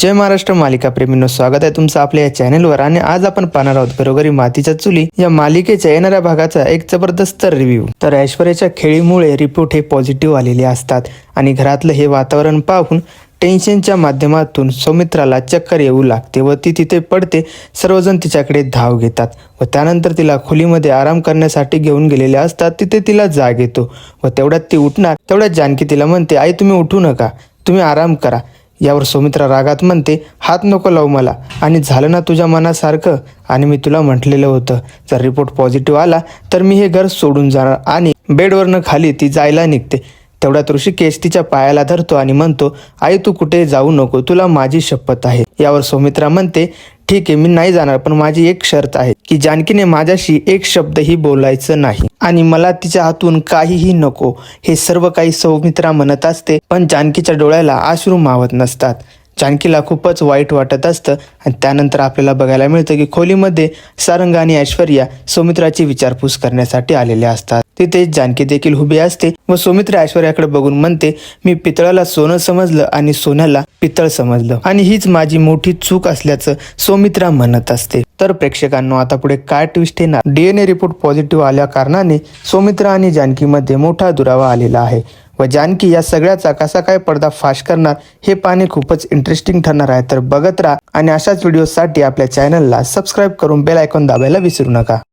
जय महाराष्ट्र मालिका प्रेमींनो स्वागत आहे तुमचं आपल्या या चॅनेलवर आणि आज आपण पाहणार आहोत घरोघरी मातीच्या चुली या मालिकेच्या येणाऱ्या भागाचा एक जबरदस्त रिव्ह्यू तर ऐश्वर्याच्या खेळीमुळे रिपोर्ट हे पॉझिटिव्ह आलेले असतात. आणि घरातलं हे वातावरण पाहून टेन्शनच्या माध्यमातून सौमित्राला चक्कर येऊ लागते व ती तिथे पडते सर्वजण तिच्याकडे धाव घेतात व त्यानंतर तिला खोलीमध्ये आराम करण्यासाठी घेऊन गेलेले असतात तिथे तिला जाग येतो व तेवढ्यात ती उठणार. तेवढ्यात जानकी तिला म्हणते आई तुम्ही उठू नका. तुम्ही आराम करा. यावर सौमित्रा रागात म्हणते हात नको लावू मला. आणि झालं ना तुझ्या मनासारखं? आणि मी तुला म्हटलेलं होतं जर रिपोर्ट पॉझिटिव्ह आला तर मी हे घर सोडून जाणार आणि बेडवरनं खाली ती जायला निघते. तेवढ्यात ऋषिकेश तिच्या पायाला धरतो आणि म्हणतो आई तू कुठे जाऊ नको. तुला माझी शपथ आहे. यावर सौमित्रा म्हणते ठीक आहे मी नाही जाणार पण माझी एक शर्त आहे की जानकीने माझ्याशी एक शब्दही बोलायचं नाही. आणि मला तिच्या हातून काहीही नको हे सर्व काही सौमित्रा म्हणत असते पण जानकीच्या डोळ्याला आश्रू मावत नसतात. जानकीला खूपच वाईट वाटत असतं आणि त्यानंतर आपल्याला बघायला मिळतं की खोलीमध्ये सारंग आणि ऐश्वर्या सौमित्राची विचारपूस करण्यासाठी आलेले असतात. तिथे जानकी देखील उभी असते व सुमित्र ऐश्वर्याकडे बघून म्हणते मी पितळाला सोनं समजलं आणि सोन्याला पितळ समजलं. आणि हीच माझी मोठी चूक असल्याचं सौमित्रा म्हणत असते. तर प्रेक्षकांनो आता पुढे काय ट्विस्ट येणार? डीएनए रिपोर्ट पॉझिटिव्ह आल्या कारणाने सुमित्रा आणि जानकीमध्ये मोठा दुरावा आलेला आहे. व जानकी या सगळ्याचा कसा काय पडदा फाश करणार हे पाहणे खूपच इंटरेस्टिंग ठरणार आहे. तर बघत राहा आणि अशाच व्हिडिओसाठी आपल्या चॅनलला सबस्क्राईब करून बेल आयकॉन दाबायला विसरू नका.